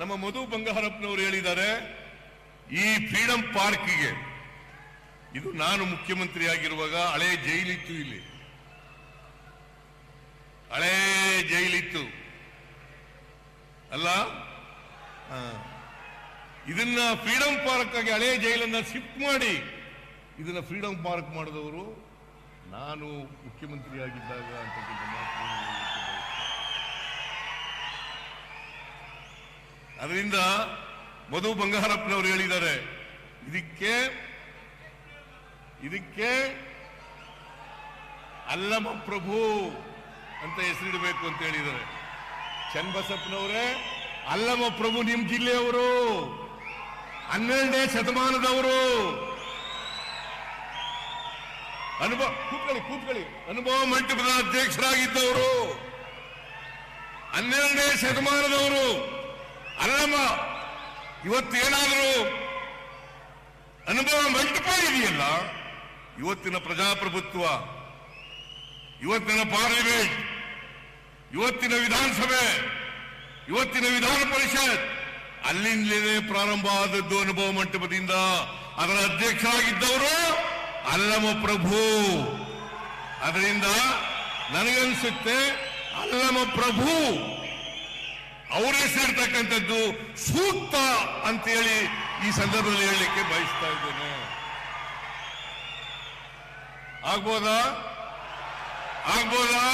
ನಮ್ಮ ಮಧು ಬಂಗಾರಪ್ಪನವರು ಹೇಳಿದ್ದಾರೆ, ಈ ಫ್ರೀಡಂ ಪಾರ್ಕಿಗೆ, ಇದು ನಾನು ಮುಖ್ಯಮಂತ್ರಿ ಆಗಿರುವಾಗ ಹಳೆ ಜೈಲಿತ್ತು ಇಲ್ಲಿ. ಹಳೇ ಜೈಲಿತ್ತು. ಅಲ್ಲ. ಇದನ್ನ ಫ್ರೀಡಂ ಪಾರ್ಕ್ ಆಗಿ ಹಳೆ ಜೈಲನ್ನ ಶಿಫ್ಟ್ ಮಾಡಿ, ಇದನ್ನ ಫ್ರೀಡಂ ಪಾರ್ಕ್ ಮಾಡಿದವರು ನಾನು ಮುಖ್ಯಮಂತ್ರಿ ಆಗಿದ್ದಾಗ ಅಂತಕ್ಕಂಥ ಅದರಿಂದ ಮಧು ಬಂಗಾರಪ್ಪನವರು ಹೇಳಿದ್ದಾರೆ, ಇದಕ್ಕೆ ಇದಕ್ಕೆ ಅಲ್ಲಮ ಪ್ರಭು ಅಂತ ಹೆಸರಿಡಬೇಕು ಅಂತ ಹೇಳಿದ್ದಾರೆ. ಚನ್ನಬಸಪ್ಪನವರೇ, ಅಲ್ಲಮ ಪ್ರಭು ನಿಮ್ ಜಿಲ್ಲೆಯವರು, ಹನ್ನೆರಡನೇ ಶತಮಾನದವರು. ಅನುಭವ ಕೂತ್ಕೊಳ್ಳಿ ಕೂತ್ಕೊಳ್ಳಿ. ಅನುಭವ ಮಂಟಪದ ಅಧ್ಯಕ್ಷರಾಗಿದ್ದವರು. ಹನ್ನೆರಡನೇ ಶತಮಾನದವರು. ಅಲ್ಲಮ್ಮ ಇವತ್ತೇನಾದರೂ ಅನುಭವ ಮಂಟಪ ಇದೆಯಲ್ಲ? ಇವತ್ತಿನ ಪ್ರಜಾಪ್ರಭುತ್ವ, ಇವತ್ತಿನ ಪಾರ್ಲಿಮೆಂಟ್, ಇವತ್ತಿನ ವಿಧಾನಸಭೆ, ಇವತ್ತಿನ ವಿಧಾನ ಪರಿಷತ್, ಅಲ್ಲಿಂದಲೇ ಪ್ರಾರಂಭ ಆದದ್ದು ಅನುಭವ ಮಂಟಪದಿಂದ. ಅದರ ಅಧ್ಯಕ್ಷರಾಗಿದ್ದವರು ಅಲ್ಲಮ ಪ್ರಭು. ಅದರಿಂದ ನನಗನ್ಸುತ್ತೆ ಅಲ್ಲಮ ಪ್ರಭು. ಅವ್ರ ಹೆಸರಿರ್ತಕ್ಕಂಥದ್ದು ಸೂಕ್ತ ಅಂತೇಳಿ ಈ ಸಂದರ್ಭದಲ್ಲಿ ಹೇಳಲಿಕ್ಕೆ ಬಯಸ್ತಾ ಇದ್ದೇನೆ. ಆಗ್ಬೋದಾ? ಆಗ್ಬೋದಾ?